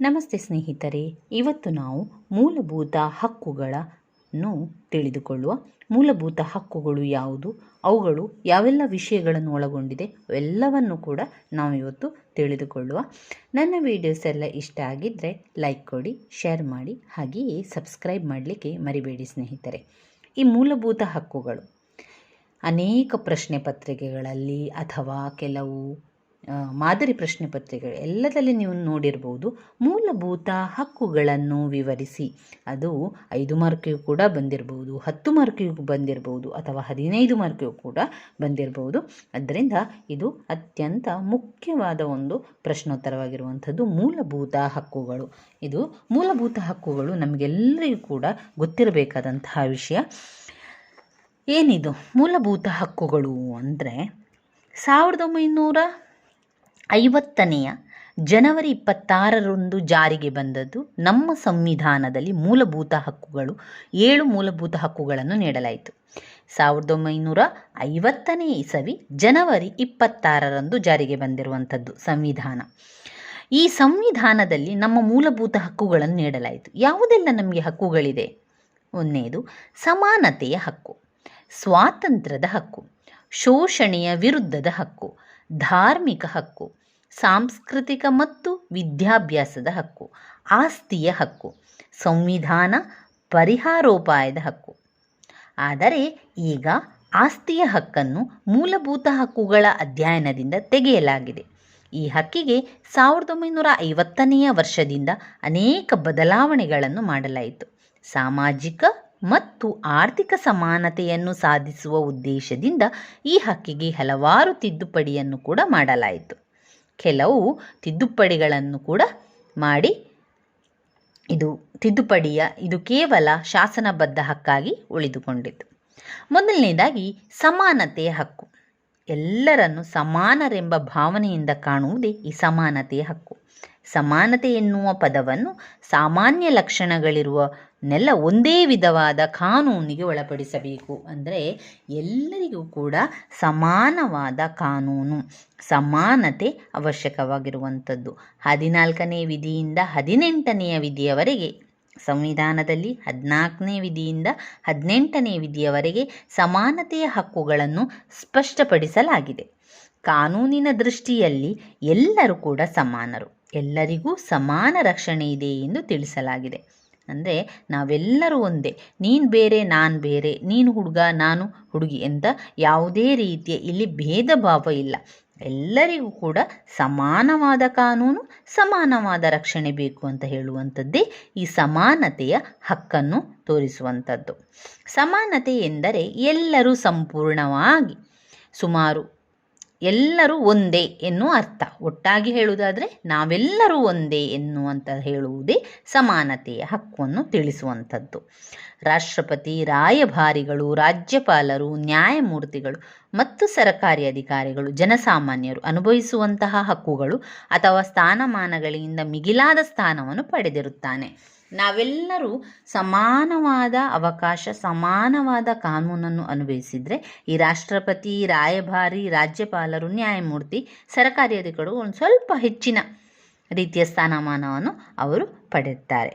ನಮಸ್ತೆ ಸ್ನೇಹಿತರೆ, ಇವತ್ತು ನಾವು ಮೂಲಭೂತ ಹಕ್ಕುಗಳನ್ನು ತಿಳಿದುಕೊಳ್ಳುವ. ಮೂಲಭೂತ ಹಕ್ಕುಗಳು ಯಾವುದು? ಅವುಗಳು ಯಾವೆಲ್ಲ ವಿಷಯಗಳನ್ನು ಒಳಗೊಂಡಿದೆ? ಅವೆಲ್ಲವನ್ನು ಕೂಡ ನಾವು ಇವತ್ತು ತಿಳಿದುಕೊಳ್ಳುವ. ನನ್ನ ವಿಡಿಯೋಸ್ ಎಲ್ಲ ಇಷ್ಟ ಆಗಿದ್ದರೆ ಲೈಕ್ ಕೊಡಿ ಶೇರ್ ಮಾಡಿ, ಹಾಗೆಯೇ ಸಬ್ಸ್ಕ್ರೈಬ್ ಮಾಡಲಿಕ್ಕೆ ಮರಿಬೇಡಿ ಸ್ನೇಹಿತರೆ. ಈ ಮೂಲಭೂತ ಹಕ್ಕುಗಳು ಅನೇಕ ಪ್ರಶ್ನೆ ಪತ್ರಿಕೆಗಳಲ್ಲಿ ಅಥವಾ ಕೆಲವು ಮಾದರಿ ಪ್ರಶ್ನೆ ಪತ್ರಿಕೆಗಳು ಎಲ್ಲದಲ್ಲಿ ನೀವು ನೋಡಿರ್ಬೋದು. ಮೂಲಭೂತ ಹಕ್ಕುಗಳನ್ನು ವಿವರಿಸಿ. ಅದು ಐದು ಮಾರ್ಕಿಗೂ ಕೂಡ ಬಂದಿರಬಹುದು ಹತ್ತು ಮಾರ್ಕಿಗೂ ಬಂದಿರಬಹುದು ಅಥವಾ ಹದಿನೈದು ಮಾರ್ಕಿಗೂ ಕೂಡ ಬಂದಿರಬಹುದು ಅದರಿಂದ ಇದು ಅತ್ಯಂತ ಮುಖ್ಯವಾದ ಒಂದು ಪ್ರಶ್ನೋತ್ತರವಾಗಿರುವಂಥದ್ದು ಮೂಲಭೂತ ಹಕ್ಕುಗಳು. ಇದು ಮೂಲಭೂತ ಹಕ್ಕುಗಳು ನಮಗೆಲ್ಲರಿಗೂ ಕೂಡ ಗೊತ್ತಿರಬೇಕಾದಂತಹ ವಿಷಯ. ಏನಿದು? ಮೂಲಭೂತ ಹಕ್ಕುಗಳು ಅಂದರೆ ಸಾವಿರದ ಒಂಬೈನೂರ ಐವತ್ತನೆಯ ಜನವರಿ ಇಪ್ಪತ್ತಾರರಂದು ಜಾರಿಗೆ ಬಂದದ್ದು ನಮ್ಮ ಸಂವಿಧಾನದಲ್ಲಿ ಮೂಲಭೂತ ಹಕ್ಕುಗಳು, ಏಳು ಮೂಲಭೂತ ಹಕ್ಕುಗಳನ್ನು ನೀಡಲಾಯಿತು. ಸಾವಿರದ ಒಂಬೈನೂರ ಐವತ್ತನೇ ಇಸವಿ ಜನವರಿ ಇಪ್ಪತ್ತಾರರಂದು ಜಾರಿಗೆ ಬಂದಿರುವಂಥದ್ದು ಸಂವಿಧಾನ. ಈ ಸಂವಿಧಾನದಲ್ಲಿ ನಮ್ಮ ಮೂಲಭೂತ ಹಕ್ಕುಗಳನ್ನು ನೀಡಲಾಯಿತು. ಯಾವುದೆಲ್ಲ ನಮಗೆ ಹಕ್ಕುಗಳಿದೆ? ಒಂದನೇದು, ಸಮಾನತೆಯ ಹಕ್ಕು, ಸ್ವಾತಂತ್ರ್ಯದ ಹಕ್ಕು, ಶೋಷಣೆಯ ವಿರುದ್ಧದ ಹಕ್ಕು, ಧಾರ್ಮಿಕ ಹಕ್ಕು ಸಾಂಸ್ಕೃತಿಕ ಮತ್ತು ವಿದ್ಯಾಭ್ಯಾಸದ ಹಕ್ಕು, ಆಸ್ತಿಯ ಹಕ್ಕು, ಸಂವಿಧಾನ ಪರಿಹಾರೋಪಾಯದ ಹಕ್ಕು. ಆದರೆ ಈಗ ಆಸ್ತಿಯ ಹಕ್ಕನ್ನು ಮೂಲಭೂತ ಹಕ್ಕುಗಳ ಅಧ್ಯಯನದಿಂದ ತೆಗೆಯಲಾಗಿದೆ. ಈ ಹಕ್ಕಿಗೆ ಸಾವಿರದ ಒಂಬೈನೂರ ಐವತ್ತನೆಯ ವರ್ಷದಿಂದ ಅನೇಕ ಬದಲಾವಣೆಗಳನ್ನು ಮಾಡಲಾಯಿತು. ಸಾಮಾಜಿಕ ಮತ್ತು ಆರ್ಥಿಕ ಸಮಾನತೆಯನ್ನು ಸಾಧಿಸುವ ಉದ್ದೇಶದಿಂದ ಈ ಹಕ್ಕಿಗೆ ಹಲವಾರು ತಿದ್ದುಪಡಿಯನ್ನು ಕೂಡ ಮಾಡಲಾಯಿತು. ಕೆಲವು ತಿದ್ದುಪಡಿಗಳನ್ನು ಕೂಡ ಮಾಡಿ ಇದು ತಿದ್ದುಪಡಿಯ, ಇದು ಕೇವಲ ಶಾಸನಬದ್ಧ ಹಕ್ಕಾಗಿ ಉಳಿದುಕೊಂಡಿತು ಮೊದಲನೇದಾಗಿ ಸಮಾನತೆಯ ಹಕ್ಕು. ಎಲ್ಲರನ್ನು ಸಮಾನರೆಂಬ ಭಾವನೆಯಿಂದ ಕಾಣುವುದೇ ಈ ಸಮಾನತೆಯ ಹಕ್ಕು. ಸಮಾನತೆ ಎನ್ನುವ ಪದವನ್ನು ಸಾಮಾನ್ಯ ಲಕ್ಷಣಗಳಿರುವನ್ನೆಲ್ಲ ಒಂದೇ ವಿಧವಾದ ಕಾನೂನಿಗೆ ಒಳಪಡಿಸಬೇಕು. ಅಂದರೆ ಎಲ್ಲರಿಗೂ ಕೂಡ ಸಮಾನವಾದ ಕಾನೂನು, ಸಮಾನತೆ ಅವಶ್ಯಕವಾಗಿರುವಂಥದ್ದು. ಹದಿನಾಲ್ಕನೇ ವಿಧಿಯಿಂದ ಹದಿನೆಂಟನೆಯ ವಿಧಿಯವರೆಗೆ, ಸಂವಿಧಾನದಲ್ಲಿ ಹದಿನಾಲ್ಕನೇ ವಿಧಿಯಿಂದ ಹದಿನೆಂಟನೇ ವಿಧಿಯವರೆಗೆ ಸಮಾನತೆಯ ಹಕ್ಕುಗಳನ್ನು ಸ್ಪಷ್ಟಪಡಿಸಲಾಗಿದೆ. ಕಾನೂನಿನ ದೃಷ್ಟಿಯಲ್ಲಿ ಎಲ್ಲರೂ ಕೂಡ ಸಮಾನರು. ಎಲ್ಲರಿಗೂ ಸಮಾನ ರಕ್ಷಣೆ ಇದೆ ಎಂದು ತಿಳಿಸಲಾಗಿದೆ. ಅಂದರೆ ನಾವೆಲ್ಲರೂ ಒಂದೇ. ನೀನು ಬೇರೆ, ನಾನು ಬೇರೆ. ನೀನು ಹುಡುಗ, ನಾನು ಹುಡುಗಿ ಅಂತ ಯಾವುದೇ ರೀತಿಯ ಇಲ್ಲಿ ಭೇದ ಭಾವ ಇಲ್ಲ. ಎಲ್ಲರಿಗೂ ಕೂಡ ಸಮಾನವಾದ ಕಾನೂನು, ಸಮಾನವಾದ ರಕ್ಷಣೆ ಬೇಕು ಅಂತ ಹೇಳುವಂಥದ್ದೇ ಈ ಸಮಾನತೆಯ ಹಕ್ಕನ್ನು ತೋರಿಸುವಂಥದ್ದು. ಸಮಾನತೆ ಎಂದರೆ ಎಲ್ಲರೂ ಸಂಪೂರ್ಣವಾಗಿ ಸುಮಾರು ಎಲ್ಲರೂ ಒಂದೇ ಎನ್ನುವ ಅರ್ಥ. ಒಟ್ಟಾಗಿ ಹೇಳುವುದಾದರೆ ನಾವೆಲ್ಲರೂ ಒಂದೇ ಎನ್ನುವಂತ ಹೇಳುವುದೇ ಸಮಾನತೆಯ ಹಕ್ಕನ್ನು ತಿಳಿಸುವಂಥದ್ದು. ರಾಷ್ಟ್ರಪತಿ, ರಾಯಭಾರಿಗಳು, ರಾಜ್ಯಪಾಲರು, ನ್ಯಾಯಮೂರ್ತಿಗಳು ಮತ್ತು ಸರಕಾರಿ ಅಧಿಕಾರಿಗಳು, ಜನಸಾಮಾನ್ಯರು ಅನುಭವಿಸುವಂತಹ ಹಕ್ಕುಗಳು ಅಥವಾ ಸ್ಥಾನಮಾನಗಳಿಂದ ಮಿಗಿಲಾದ ಸ್ಥಾನವನ್ನು ಪಡೆದಿರುತ್ತಾನೆ. ನಾವೆಲ್ಲರೂ ಸಮಾನವಾದ ಅವಕಾಶ, ಸಮಾನವಾದ ಕಾನೂನನ್ನು ಅನುಭವಿಸಿದರೆ ಈ ರಾಷ್ಟ್ರಪತಿ, ರಾಯಭಾರಿ, ರಾಜ್ಯಪಾಲರು, ನ್ಯಾಯಮೂರ್ತಿ ಸರಕಾರಿ ಅಧಿಕಾರಿಗಳು ಒಂದು ಸ್ವಲ್ಪ ಹೆಚ್ಚಿನ ರೀತಿಯ ಸ್ಥಾನಮಾನವನ್ನು ಅವರು ಪಡೆಯುತ್ತಾರೆ.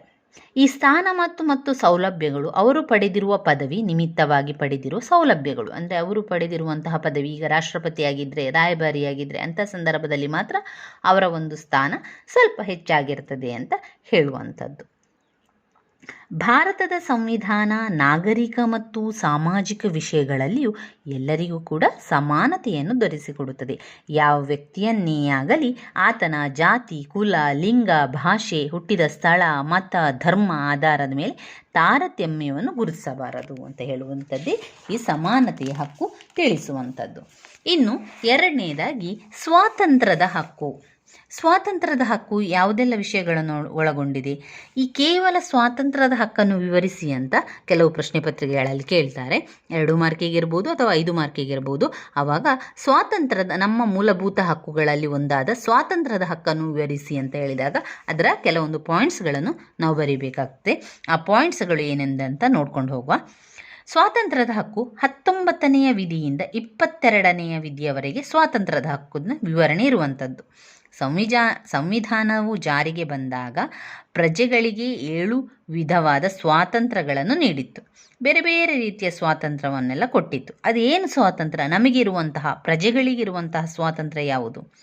ಈ ಸ್ಥಾನ ಮತ್ತು ಮತ್ತು ಸೌಲಭ್ಯಗಳು ಅವರು ಪಡೆದಿರುವ ಪದವಿ ನಿಮಿತ್ತವಾಗಿ ಪಡೆದಿರುವ ಸೌಲಭ್ಯಗಳು. ಅಂದರೆ ಅವರು ಪಡೆದಿರುವಂತಹ ಪದವಿ ಈಗ ರಾಷ್ಟ್ರಪತಿಯಾಗಿದ್ದರೆ ರಾಯಭಾರಿಯಾಗಿದ್ದರೆ ಅಂಥ ಸಂದರ್ಭದಲ್ಲಿ ಮಾತ್ರ ಅವರ ಒಂದು ಸ್ಥಾನ ಸ್ವಲ್ಪ ಹೆಚ್ಚಾಗಿರ್ತದೆ ಅಂತ ಹೇಳುವಂಥದ್ದು. ಭಾರತದ ಸಂವಿಧಾನ ನಾಗರಿಕ ಮತ್ತು ಸಾಮಾಜಿಕ ವಿಷಯಗಳಲ್ಲಿಯೂ ಎಲ್ಲರಿಗೂ ಕೂಡ ಸಮಾನತೆಯನ್ನು ದೊರೆಸಿಕೊಡುತ್ತದೆ. ಯಾವ ವ್ಯಕ್ತಿಯನ್ನೇ ಆಗಲಿ ಆತನ ಜಾತಿ, ಕುಲ, ಲಿಂಗ, ಭಾಷೆ, ಹುಟ್ಟಿದ ಸ್ಥಳ, ಮತ, ಧರ್ಮ, ಆಧಾರದ ಮೇಲೆ ತಾರತಮ್ಯವನ್ನು ಗುರುತಿಸಬಾರದು ಅಂತ ಹೇಳುವಂಥದ್ದೇ ಈ ಸಮಾನತೆಯ ಹಕ್ಕು ತಿಳಿಸುವಂಥದ್ದು. ಇನ್ನು ಎರಡನೇದಾಗಿ ಸ್ವಾತಂತ್ರ್ಯದ ಹಕ್ಕು. ಸ್ವಾತಂತ್ರ್ಯದ ಹಕ್ಕು ಯಾವುದೆಲ್ಲ ವಿಷಯಗಳನ್ನು ಒಳಗೊಂಡಿದೆ? ಈ ಕೇವಲ ಸ್ವಾತಂತ್ರ್ಯದ ಹಕ್ಕನ್ನು ವಿವರಿಸಿ ಅಂತ ಕೆಲವು ಪ್ರಶ್ನೆ ಪತ್ರಿಕೆಗಳಲ್ಲಿ ಕೇಳ್ತಾರೆ. ಎರಡು ಮಾರ್ಕಿಗಿರ್ಬೋದು ಅಥವಾ ಐದು ಮಾರ್ಕಿಗಿರ್ಬೋದು ಆವಾಗ ಸ್ವಾತಂತ್ರ್ಯದ, ನಮ್ಮ ಮೂಲಭೂತ ಹಕ್ಕುಗಳಲ್ಲಿ ಒಂದಾದ ಸ್ವಾತಂತ್ರ್ಯದ ಹಕ್ಕನ್ನು ವಿವರಿಸಿ ಅಂತ ಹೇಳಿದಾಗ ಅದರ ಕೆಲವೊಂದು ಪಾಯಿಂಟ್ಸ್ಗಳನ್ನು ನಾವು ಬರೀಬೇಕಾಗ್ತದೆ. ಆ ಪಾಯಿಂಟ್ಸ್ಗಳು ಏನೆಂದಂತ ನೋಡ್ಕೊಂಡು ಹೋಗುವ. ಸ್ವಾತಂತ್ರ್ಯದ ಹಕ್ಕು ಹತ್ತೊಂಬತ್ತನೆಯ ವಿಧಿಯಿಂದ ಇಪ್ಪತ್ತೆರಡನೆಯ ವಿಧಿಯವರೆಗೆ ಸ್ವಾತಂತ್ರ್ಯದ ಹಕ್ಕನ್ನ ವಿವರಣೆ ಇರುವಂಥದ್ದು. ಸಂವಿಜಾ, ಸಂವಿಧಾನವು ಜಾರಿಗೆ ಬಂದಾಗ ಪ್ರಜೆಗಳಿಗೆ ಏಳು ವಿಧವಾದ ಸ್ವಾತಂತ್ರ್ಯಗಳನ್ನು ನೀಡಿತ್ತು. ಬೇರೆ ಬೇರೆ ರೀತಿಯ ಸ್ವಾತಂತ್ರ್ಯವನ್ನೆಲ್ಲ ಕೊಟ್ಟಿತ್ತು. ಅದೇನು ಸ್ವಾತಂತ್ರ್ಯ? ನಮಗಿರುವಂತಹ, ಪ್ರಜೆಗಳಿಗಿರುವಂತಹ ಸ್ವಾತಂತ್ರ್ಯ ಯಾವುದು?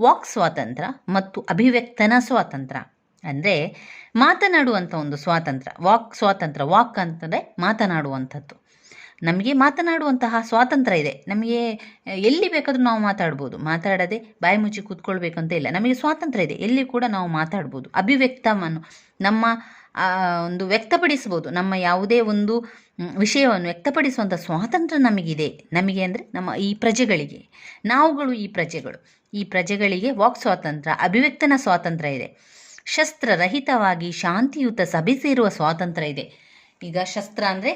ವಾಕ್ ಸ್ವಾತಂತ್ರ್ಯ ಮತ್ತು ಅಭಿವ್ಯಕ್ತನ ಸ್ವಾತಂತ್ರ್ಯ. ಅಂದರೆ ಮಾತನಾಡುವಂಥ ಒಂದು ಸ್ವಾತಂತ್ರ್ಯ. ವಾಕ್ ಸ್ವಾತಂತ್ರ್ಯ, ವಾಕ್ ಅಂತಂದರೆ ಮಾತನಾಡುವಂಥದ್ದು. ನಮಗೆ ಮಾತನಾಡುವಂತಹ ಸ್ವಾತಂತ್ರ್ಯ ಇದೆ. ನಮಗೆ ಎಲ್ಲಿ ಬೇಕಾದರೂ ನಾವು ಮಾತಾಡ್ಬೋದು. ಮಾತಾಡದೆ ಬಾಯಿ ಮುಚ್ಚಿ ಕೂತ್ಕೊಳ್ಬೇಕಂತ ಇಲ್ಲ. ನಮಗೆ ಸ್ವಾತಂತ್ರ್ಯ ಇದೆ. ಎಲ್ಲಿ ಕೂಡ ನಾವು ಮಾತಾಡ್ಬೋದು. ಅಭಿವ್ಯಕ್ತವನ್ನು ನಮ್ಮ ಒಂದು ವ್ಯಕ್ತಪಡಿಸ್ಬೋದು. ನಮ್ಮ ಯಾವುದೇ ಒಂದು ವಿಷಯವನ್ನು ವ್ಯಕ್ತಪಡಿಸುವಂಥ ಸ್ವಾತಂತ್ರ್ಯ ನಮಗಿದೆ. ನಮಗೆ ಅಂದರೆ ನಮ್ಮ ಈ ಪ್ರಜೆಗಳಿಗೆ. ನಾವುಗಳು ಈ ಪ್ರಜೆಗಳು. ಈ ಪ್ರಜೆಗಳಿಗೆ ವಾಕ್ ಸ್ವಾತಂತ್ರ್ಯ, ಅಭಿವ್ಯಕ್ತನ ಸ್ವಾತಂತ್ರ್ಯ ಇದೆ. ಶಸ್ತ್ರರಹಿತವಾಗಿ ಶಾಂತಿಯುತ ಸಭೆ ಸೇರುವ ಸ್ವಾತಂತ್ರ್ಯ ಇದೆ. ಈಗ ಶಸ್ತ್ರ ಅಂದರೆ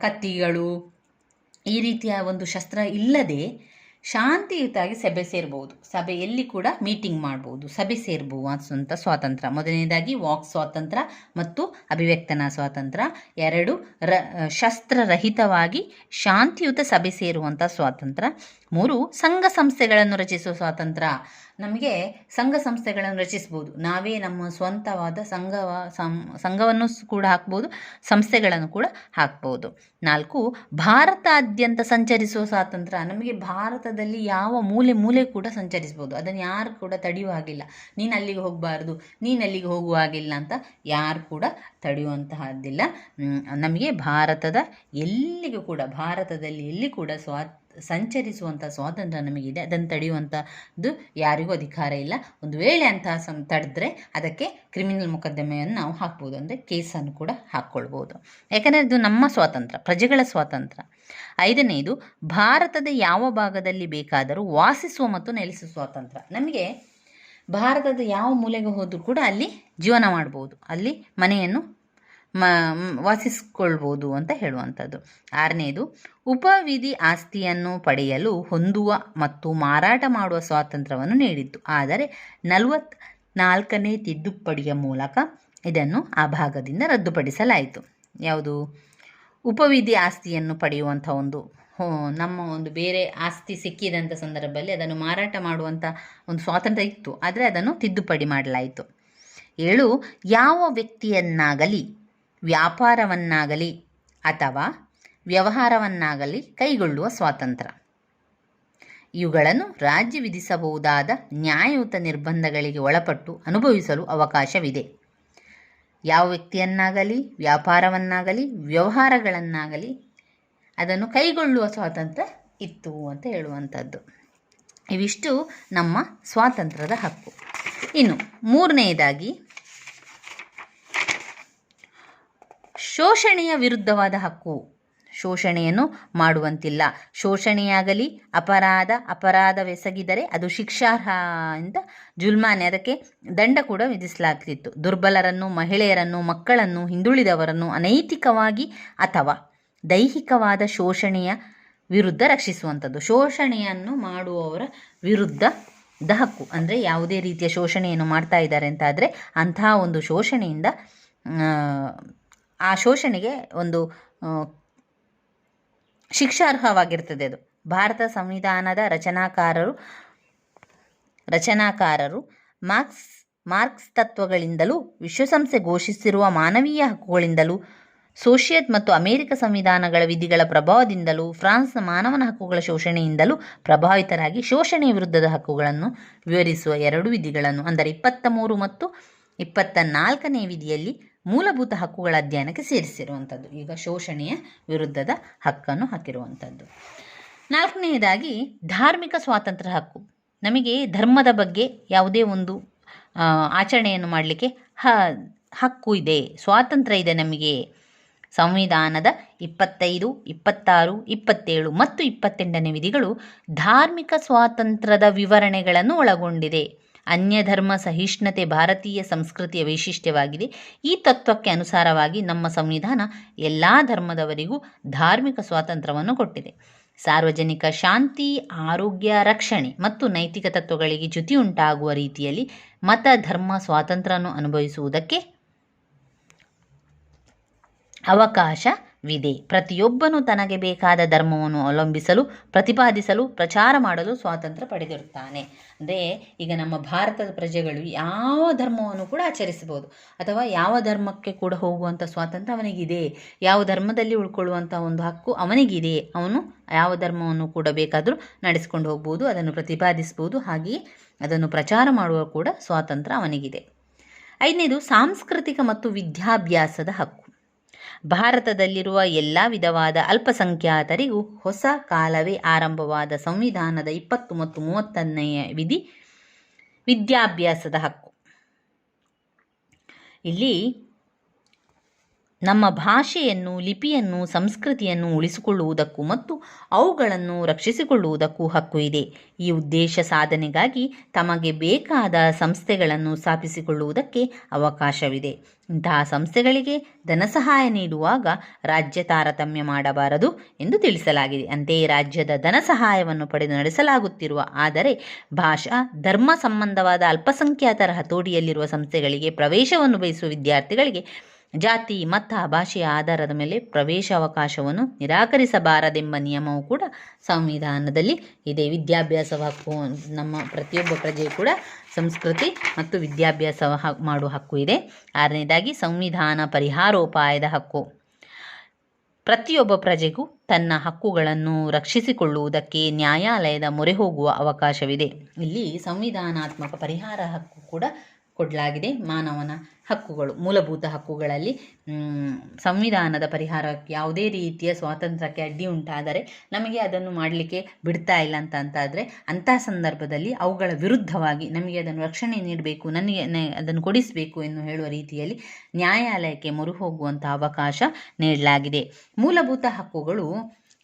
ಕತ್ತಿಗಳು. ಈ ರೀತಿಯ ಒಂದು ಶಸ್ತ್ರ ಇಲ್ಲದೆ ಶಾಂತಿಯುತವಾಗಿ ಸಭೆ ಸೇರ್ಬೋದು. ಸಭೆಯಲ್ಲಿ ಕೂಡ ಮೀಟಿಂಗ್ ಮಾಡ್ಬೋದು. ಸಭೆ ಸೇರ್ಬೋದು ಸ್ವಾತಂತ್ರ್ಯ ಮೊದಲನೇದಾಗಿ ವಾಕ್ ಸ್ವಾತಂತ್ರ್ಯ ಮತ್ತು ಅಭಿವ್ಯಕ್ತನಾ ಸ್ವಾತಂತ್ರ್ಯ ಎರಡು ರ, ಶಸ್ತ್ರರಹಿತವಾಗಿ ಶಾಂತಿಯುತ ಸಭೆ ಸೇರುವಂಥ ಸ್ವಾತಂತ್ರ್ಯ ಮೂರು ಸಂಘ ಸಂಸ್ಥೆಗಳನ್ನು ರಚಿಸುವ ಸ್ವಾತಂತ್ರ್ಯ ನಮಗೆ ಸಂಘ ಸಂಸ್ಥೆಗಳನ್ನು ರಚಿಸ್ಬೋದು. ನಾವೇ ನಮ್ಮ ಸ್ವಂತವಾದ ಸಂಘ ಸಂಘವನ್ನು ಕೂಡ ಹಾಕ್ಬೋದು, ಸಂಸ್ಥೆಗಳನ್ನು ಕೂಡ ಹಾಕ್ಬೋದು. ನಾಲ್ಕು, ಭಾರತಾದ್ಯಂತ ಸಂಚರಿಸುವ ಸ್ವಾತಂತ್ರ್ಯ ನಮಗೆ ಭಾರತದಲ್ಲಿ ಯಾವ ಮೂಲೆ ಮೂಲೆ ಕೂಡ ಸಂಚರಿಸ್ಬೋದು. ಅದನ್ನು ಯಾರು ಕೂಡ ತಡೆಯುವ ಹಾಗಿಲ್ಲ. ನೀನು ಅಲ್ಲಿಗೆ ಹೋಗಬಾರ್ದು, ನೀನು ಅಲ್ಲಿಗೆ ಹೋಗುವ ಹಾಗಿಲ್ಲ ಅಂತ ಯಾರು ಕೂಡ ತಡೆಯುವಂತಹದ್ದಿಲ್ಲ. ನಮಗೆ ಭಾರತದ ಎಲ್ಲಿಗೂ ಕೂಡ, ಭಾರತದಲ್ಲಿ ಎಲ್ಲಿ ಕೂಡ ಸ್ವಾ ಸಂಚರಿಸುವಂಥ ಸ್ವಾತಂತ್ರ್ಯ ನಮಗಿದೆ. ಅದನ್ನು ತಡೆಯುವಂಥದ್ದು ಯಾರಿಗೂ ಅಧಿಕಾರ ಇಲ್ಲ. ಒಂದು ವೇಳೆ ಅಂತಹ ಸಂ, ತಡೆದ್ರೆ ಅದಕ್ಕೆ ಕ್ರಿಮಿನಲ್ ಮೊಕದ್ದಮೆಯನ್ನು ನಾವು ಹಾಕ್ಬೋದು. ಅಂದರೆ ಕೇಸನ್ನು ಕೂಡ ಹಾಕ್ಕೊಳ್ಬೋದು. ಯಾಕಂದರೆ ಇದು ನಮ್ಮ ಸ್ವಾತಂತ್ರ್ಯ, ಪ್ರಜೆಗಳ ಸ್ವಾತಂತ್ರ್ಯ. ಐದನೆಯದು ಭಾರತದ ಯಾವ ಭಾಗದಲ್ಲಿ ಬೇಕಾದರೂ ವಾಸಿಸುವ ಮತ್ತು ನೆಲೆಸುವ ಸ್ವಾತಂತ್ರ್ಯ. ನಮಗೆ ಭಾರತದ ಯಾವ ಮೂಲೆಗೆ ಹೋದರೂ ಕೂಡ ಅಲ್ಲಿ ಜೀವನ ಮಾಡ್ಬೋದು. ಅಲ್ಲಿ ಮನೆಯನ್ನು ಮ ವಾಸಿಸ್ಕೊಳ್ಬೋದು ಅಂತ ಹೇಳುವಂಥದ್ದು. ಆರನೇದು, ಉಪವಿಧಿ ಆಸ್ತಿಯನ್ನು ಪಡೆಯಲು ಹೊಂದುವ ಮತ್ತು ಮಾರಾಟ ಮಾಡುವ ಸ್ವಾತಂತ್ರ್ಯವನ್ನು ನೀಡಿತ್ತು ಆದರೆ ನಲವತ್ ನಾಲ್ಕನೇ ತಿದ್ದುಪಡಿಯ ಮೂಲಕ ಇದನ್ನು ಆ ಭಾಗದಿಂದ ರದ್ದುಪಡಿಸಲಾಯಿತು. ಯಾವುದು? ಉಪವಿಧಿ ಆಸ್ತಿಯನ್ನು ಪಡೆಯುವಂಥ ಒಂದು ನಮ್ಮ ಒಂದು ಬೇರೆ ಆಸ್ತಿ ಸಿಕ್ಕಿದಂಥ ಸಂದರ್ಭದಲ್ಲಿ ಅದನ್ನು ಮಾರಾಟ ಮಾಡುವಂಥ ಒಂದು ಸ್ವಾತಂತ್ರ್ಯ ಇತ್ತು. ಆದರೆ ಅದನ್ನು ತಿದ್ದುಪಡಿ ಮಾಡಲಾಯಿತು. ಏಳು, ಯಾವ ವ್ಯಕ್ತಿಯನ್ನಾಗಲಿ ವ್ಯಾಪಾರವನ್ನಾಗಲಿ ಅಥವಾ ವ್ಯವಹಾರವನ್ನಾಗಲಿ ಕೈಗೊಳ್ಳುವ ಸ್ವಾತಂತ್ರ್ಯ ಇವುಗಳನ್ನು ರಾಜ್ಯ ವಿಧಿಸಬಹುದಾದ ನ್ಯಾಯಯುತ ನಿರ್ಬಂಧಗಳಿಗೆ ಒಳಪಟ್ಟು ಅನುಭವಿಸಲು ಅವಕಾಶವಿದೆ. ಯಾವ ವ್ಯಕ್ತಿಯನ್ನಾಗಲಿ, ವ್ಯಾಪಾರವನ್ನಾಗಲಿ, ವ್ಯವಹಾರಗಳನ್ನಾಗಲಿ ಅದನ್ನು ಕೈಗೊಳ್ಳುವ ಸ್ವಾತಂತ್ರ್ಯ ಇತ್ತು ಅಂತ ಹೇಳುವಂಥದ್ದು. ಇವಿಷ್ಟು ನಮ್ಮ ಸ್ವಾತಂತ್ರ್ಯದ ಹಕ್ಕು. ಇನ್ನು ಮೂರನೆಯದಾಗಿ ಶೋಷಣೆಯ ವಿರುದ್ಧವಾದ ಹಕ್ಕು. ಶೋಷಣೆಯನ್ನು ಮಾಡುವಂತಿಲ್ಲ. ಶೋಷಣೆಯಾಗಲಿ, ಅಪರಾಧ, ಅಪರಾಧವೆಸಗಿದರೆ ಅದು ಶಿಕ್ಷಾರ್ಹ ಅಂತ ಜುಲ್ಮಾನೆ. ಅದಕ್ಕೆ ದಂಡ ಕೂಡ ವಿಧಿಸಲಾಗ್ತಿತ್ತು. ದುರ್ಬಲರನ್ನು, ಮಹಿಳೆಯರನ್ನು, ಮಕ್ಕಳನ್ನು, ಹಿಂದುಳಿದವರನ್ನು ಅನೈತಿಕವಾಗಿ ಅಥವಾ ದೈಹಿಕವಾದ ಶೋಷಣೆಯ ವಿರುದ್ಧ ರಕ್ಷಿಸುವಂಥದ್ದು. ಶೋಷಣೆಯನ್ನು ಮಾಡುವವರ ವಿರುದ್ಧ ದ ಹಕ್ಕು. ಅಂದರೆ ಯಾವುದೇ ರೀತಿಯ ಶೋಷಣೆಯನ್ನು ಮಾಡ್ತಾ ಇದ್ದಾರೆ ಅಂತ ಆದರೆ ಅಂತಹ ಒಂದು ಶೋಷಣೆಯಿಂದ ಆ, ಶೋಷಣೆಗೆ ಒಂದು ಶಿಕ್ಷಾರ್ಹವಾಗಿರ್ತದೆ ಅದು. ಭಾರತ ಸಂವಿಧಾನದ ರಚನಾಕಾರರು ರಚನಾಕಾರರು ಮಾರ್ಕ್ಸ್ ಮಾರ್ಕ್ಸ್ ತತ್ವಗಳಿಂದಲೂ ವಿಶ್ವಸಂಸ್ಥೆ ಘೋಷಿಸಿರುವ ಮಾನವೀಯ ಹಕ್ಕುಗಳಿಂದಲೂ ಸೋಷಿಯತ್ ಮತ್ತು ಅಮೆರಿಕ ಸಂವಿಧಾನಗಳ ವಿಧಿಗಳ ಪ್ರಭಾವದಿಂದಲೂ ಫ್ರಾನ್ಸ್ನ ಮಾನವನ ಹಕ್ಕುಗಳ ಶೋಷಣೆಯಿಂದಲೂ ಪ್ರಭಾವಿತರಾಗಿ ಶೋಷಣೆಯ ವಿರುದ್ಧದ ಹಕ್ಕುಗಳನ್ನು ವಿವರಿಸುವ ಎರಡು ವಿಧಿಗಳನ್ನು ಅಂದರೆ ಇಪ್ಪತ್ತ ಮೂರು ಮತ್ತು ಇಪ್ಪತ್ತ ನಾಲ್ಕನೇ ವಿಧಿಯಲ್ಲಿ ಮೂಲಭೂತ ಹಕ್ಕುಗಳ ಅಧ್ಯಯನಕ್ಕೆ ಸೇರಿಸಿರುವಂಥದ್ದು. ಈಗ ಶೋಷಣೆಯ ವಿರುದ್ಧದ ಹಕ್ಕನ್ನು ಹಾಕಿರುವಂಥದ್ದು. ನಾಲ್ಕನೆಯದಾಗಿ, ಧಾರ್ಮಿಕ ಸ್ವಾತಂತ್ರ್ಯ ಹಕ್ಕು. ನಮಗೆ ಧರ್ಮದ ಬಗ್ಗೆ ಯಾವುದೇ ಒಂದು ಆಚರಣೆಯನ್ನು ಮಾಡಲಿಕ್ಕೆ ಹ, ಹಕ್ಕು ಇದೆ. ಸ್ವಾತಂತ್ರ್ಯ ಇದೆ ನಮಗೆ. ಸಂವಿಧಾನದ ಇಪ್ಪತ್ತೈದು, ಇಪ್ಪತ್ತಾರು, ಇಪ್ಪತ್ತೇಳು ಮತ್ತು ಇಪ್ಪತ್ತೆಂಟನೇ ವಿಧಿಗಳು ಧಾರ್ಮಿಕ ಸ್ವಾತಂತ್ರ್ಯದ ವಿವರಣೆಗಳನ್ನು ಒಳಗೊಂಡಿದೆ. ಅನ್ಯಧರ್ಮ ಸಹಿಷ್ಣುತೆ ಭಾರತೀಯ ಸಂಸ್ಕೃತಿಯ ವೈಶಿಷ್ಟ್ಯವಾಗಿದೆ. ಈ ತತ್ವಕ್ಕೆ ಅನುಸಾರವಾಗಿ ನಮ್ಮ ಸಂವಿಧಾನ ಎಲ್ಲ ಧರ್ಮದವರಿಗೂ ಧಾರ್ಮಿಕ ಸ್ವಾತಂತ್ರ್ಯವನ್ನು ಕೊಟ್ಟಿದೆ. ಸಾರ್ವಜನಿಕ ಶಾಂತಿ, ಆರೋಗ್ಯ, ರಕ್ಷಣೆ ಮತ್ತು ನೈತಿಕ ತತ್ವಗಳಿಗೆ ಜ್ಯುತಿ ಉಂಟಾಗುವ ರೀತಿಯಲ್ಲಿ ಮತ, ಧರ್ಮ, ಸ್ವಾತಂತ್ರ್ಯವನ್ನು ಅನುಭವಿಸುವುದಕ್ಕೆ ಅವಕಾಶ ವಿದೆ ಪ್ರತಿಯೊಬ್ಬನು ತನಗೆ ಬೇಕಾದ ಧರ್ಮವನ್ನು ಅವಲಂಬಿಸಲು, ಪ್ರತಿಪಾದಿಸಲು, ಪ್ರಚಾರ ಮಾಡಲು ಸ್ವಾತಂತ್ರ್ಯ ಪಡೆದಿರುತ್ತಾನೆ. ಅಂದರೆ ಈಗ ನಮ್ಮ ಭಾರತದ ಪ್ರಜೆಗಳು ಯಾವ ಧರ್ಮವನ್ನು ಕೂಡ ಆಚರಿಸಬಹುದು. ಅಥವಾ ಯಾವ ಧರ್ಮಕ್ಕೆ ಕೂಡ ಹೋಗುವಂಥ ಸ್ವಾತಂತ್ರ್ಯ ಅವನಿಗಿದೆ. ಯಾವ ಧರ್ಮದಲ್ಲಿ ಉಳ್ಕೊಳ್ಳುವಂಥ ಒಂದು ಹಕ್ಕು ಅವನಿಗಿದೆ. ಅವನು ಯಾವ ಧರ್ಮವನ್ನು ಕೂಡ ಬೇಕಾದರೂ ನಡೆಸಿಕೊಂಡು ಹೋಗ್ಬೋದು, ಅದನ್ನು ಪ್ರತಿಪಾದಿಸ್ಬೋದು ಹಾಗೆಯೇ ಅದನ್ನು ಪ್ರಚಾರ ಮಾಡುವ ಕೂಡ ಸ್ವಾತಂತ್ರ್ಯ ಅವನಿಗಿದೆ. ಐದನೇದು, ಸಾಂಸ್ಕೃತಿಕ ಮತ್ತು ವಿದ್ಯಾಭ್ಯಾಸದ ಹಕ್ಕು. ಭಾರತದಲ್ಲಿರುವ ಎಲ್ಲ ವಿಧವಾದ ಅಲ್ಪಸಂಖ್ಯಾತರಿಗೂ ಹೊಸ ಕಾಲವೇ ಆರಂಭವಾದ ಸಂವಿಧಾನದ ಇಪ್ಪತ್ತು ಮತ್ತು ಮೂವತ್ತನೆಯ ವಿಧಿ, ವಿದ್ಯಾಭ್ಯಾಸದ ಹಕ್ಕು. ಇಲ್ಲಿ ನಮ್ಮ ಭಾಷೆಯನ್ನು, ಲಿಪಿಯನ್ನು, ಸಂಸ್ಕೃತಿಯನ್ನು ಉಳಿಸಿಕೊಳ್ಳುವುದಕ್ಕೂ ಮತ್ತು ಅವುಗಳನ್ನು ರಕ್ಷಿಸಿಕೊಳ್ಳುವುದಕ್ಕೂ ಹಕ್ಕು ಇದೆ. ಈ ಉದ್ದೇಶ ಸಾಧನೆಗಾಗಿ ತಮಗೆ ಬೇಕಾದ ಸಂಸ್ಥೆಗಳನ್ನು ಸ್ಥಾಪಿಸಿಕೊಳ್ಳುವುದಕ್ಕೆ ಅವಕಾಶವಿದೆ. ಇಂತಹ ಸಂಸ್ಥೆಗಳಿಗೆ ಧನಸಹಾಯ ನೀಡುವಾಗ ರಾಜ್ಯ ತಾರತಮ್ಯ ಮಾಡಬಾರದು ಎಂದು ತಿಳಿಸಲಾಗಿದೆ. ಅಂತೆಯೇ ರಾಜ್ಯದ ಧನ ಸಹಾಯವನ್ನು ಪಡೆದು ನಡೆಸಲಾಗುತ್ತಿರುವ ಆದರೆ ಭಾಷಾ, ಧರ್ಮ ಸಂಬಂಧವಾದ ಅಲ್ಪಸಂಖ್ಯಾತರ ಹತೋಟಿಯಲ್ಲಿರುವ ಸಂಸ್ಥೆಗಳಿಗೆ ಪ್ರವೇಶವನ್ನು ಬಯಸುವ ವಿದ್ಯಾರ್ಥಿಗಳಿಗೆ ಜಾತಿ, ಮತ, ಭಾಷೆಯ ಆಧಾರದ ಮೇಲೆ ಪ್ರವೇಶ ಅವಕಾಶವನ್ನು ನಿರಾಕರಿಸಬಾರದೆಂಬ ನಿಯಮವು ಕೂಡ ಸಂವಿಧಾನದಲ್ಲಿ ಇದೆ. ವಿದ್ಯಾಭ್ಯಾಸ ಹಕ್ಕು ನಮ್ಮ ಪ್ರತಿಯೊಬ್ಬ ಪ್ರಜೆ ಕೂಡ ಸಂಸ್ಕೃತಿ ಮತ್ತು ವಿದ್ಯಾಭ್ಯಾಸ ಮಾಡುವ ಹಕ್ಕು ಇದೆ. ಆರನೇದಾಗಿ, ಸಂವಿಧಾನ ಪರಿಹಾರೋಪಾಯದ ಹಕ್ಕು. ಪ್ರತಿಯೊಬ್ಬ ಪ್ರಜೆಗೂ ತನ್ನ ಹಕ್ಕುಗಳನ್ನು ರಕ್ಷಿಸಿಕೊಳ್ಳುವುದಕ್ಕೆ ನ್ಯಾಯಾಲಯದ ಮೊರೆ ಹೋಗುವ ಅವಕಾಶವಿದೆ. ಇಲ್ಲಿ ಸಂವಿಧಾನಾತ್ಮಕ ಪರಿಹಾರ ಹಕ್ಕು ಕೂಡ ಕೊಡಲಾಗಿದೆ ಮಾನವನ ಹಕ್ಕುಗಳು, ಮೂಲಭೂತ ಹಕ್ಕುಗಳಲ್ಲಿ. ಸಂವಿಧಾನದ ಪರಿಹಾರಕ್ಕೆ ಯಾವುದೇ ರೀತಿಯ ಸ್ವಾತಂತ್ರ್ಯಕ್ಕೆ ಅಡ್ಡಿ ಉಂಟಾದರೆ ನಮಗೆ ಅದನ್ನು ಮಾಡಲಿಕ್ಕೆ ಬಿಡ್ತಾ ಇಲ್ಲ ಅಂತ ಅಂತಾದರೆ ಅಂಥ ಸಂದರ್ಭದಲ್ಲಿ ಅವುಗಳ ವಿರುದ್ಧವಾಗಿ ನಮಗೆ ಅದನ್ನು ರಕ್ಷಣೆ ನೀಡಬೇಕು, ನನಗೆ ಅದನ್ನು ಕೊಡಿಸಬೇಕು ಎಂದು ಹೇಳುವ ರೀತಿಯಲ್ಲಿ ನ್ಯಾಯಾಲಯಕ್ಕೆ ಮೊರು ಹೋಗುವಂಥ ಅವಕಾಶ ನೀಡಲಾಗಿದೆ. ಮೂಲಭೂತ ಹಕ್ಕುಗಳು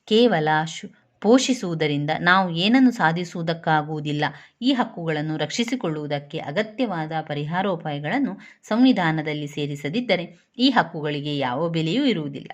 ಕೇವಲ ಶು ಪೋಷಿಸುವುದರಿಂದ ನಾವು ಏನನ್ನು ಸಾಧಿಸುವುದಕ್ಕಾಗುವುದಿಲ್ಲ, ಈ ಹಕ್ಕುಗಳನ್ನು ರಕ್ಷಿಸಿಕೊಳ್ಳುವುದಕ್ಕೆ ಅಗತ್ಯವಾದ ಪರಿಹಾರೋಪಾಯಗಳನ್ನು ಸಂವಿಧಾನದಲ್ಲಿ ಸೇರಿಸದಿದ್ದರೆ ಈ ಹಕ್ಕುಗಳಿಗೆ ಯಾವ ಬೆಲೆಯೂ ಇರುವುದಿಲ್ಲ.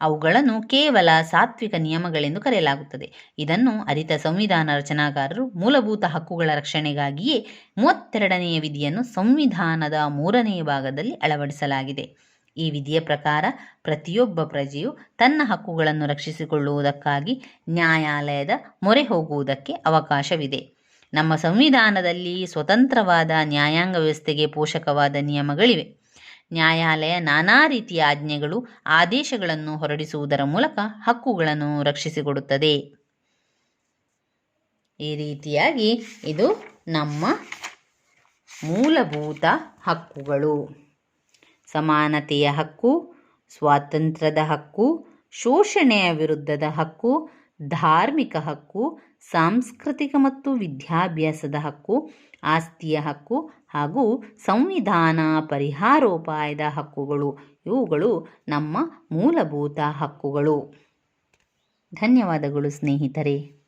ಅವುಗಳನ್ನು ಕೇವಲ ಸಾತ್ವಿಕ ನಿಯಮಗಳೆಂದು ಕರೆಯಲಾಗುತ್ತದೆ. ಇದನ್ನು ಅರಿತ ಸಂವಿಧಾನ ರಚನಾಕಾರರು ಮೂಲಭೂತ ಹಕ್ಕುಗಳ ರಕ್ಷಣೆಗಾಗಿಯೇ ಮೂವತ್ತೆರಡನೆಯ ವಿಧಿಯನ್ನು ಸಂವಿಧಾನದ ಮೂರನೆಯ ಭಾಗದಲ್ಲಿ ಅಳವಡಿಸಲಾಗಿದೆ. ಈ ವಿಧಿಯ ಪ್ರಕಾರ ಪ್ರತಿಯೊಬ್ಬ ಪ್ರಜೆಯು ತನ್ನ ಹಕ್ಕುಗಳನ್ನು ರಕ್ಷಿಸಿಕೊಳ್ಳುವುದಕ್ಕಾಗಿ ನ್ಯಾಯಾಲಯದ ಮೊರೆ ಹೋಗುವುದಕ್ಕೆ ಅವಕಾಶವಿದೆ. ನಮ್ಮ ಸಂವಿಧಾನದಲ್ಲಿ ಸ್ವತಂತ್ರವಾದ ನ್ಯಾಯಾಂಗ ವ್ಯವಸ್ಥೆಗೆ ಪೋಷಕವಾದ ನಿಯಮಗಳಿವೆ. ನ್ಯಾಯಾಲಯ ನಾನಾ ರೀತಿಯ ಆಜ್ಞೆಗಳು, ಆದೇಶಗಳನ್ನು ಹೊರಡಿಸುವುದರ ಮೂಲಕ ಹಕ್ಕುಗಳನ್ನು ರಕ್ಷಿಸಿಕೊಡುತ್ತದೆ. ಈ ರೀತಿಯಾಗಿ ಇದು ನಮ್ಮ ಮೂಲಭೂತ ಹಕ್ಕುಗಳು. ಸಮಾನತೆಯ ಹಕ್ಕು, ಸ್ವಾತಂತ್ರ್ಯದ ಹಕ್ಕು, ಶೋಷಣೆಯ ವಿರುದ್ಧದ ಹಕ್ಕು, ಧಾರ್ಮಿಕ ಹಕ್ಕು, ಸಾಂಸ್ಕೃತಿಕ ಮತ್ತು ವಿದ್ಯಾಭ್ಯಾಸದ ಹಕ್ಕು, ಆಸ್ತಿಯ ಹಕ್ಕು ಹಾಗೂ ಸಂವಿಧಾನ ಪರಿಹಾರೋಪಾಯದ ಹಕ್ಕುಗಳು. ಇವುಗಳು ನಮ್ಮ ಮೂಲಭೂತ ಹಕ್ಕುಗಳು. ಧನ್ಯವಾದಗಳು ಸ್ನೇಹಿತರೆ.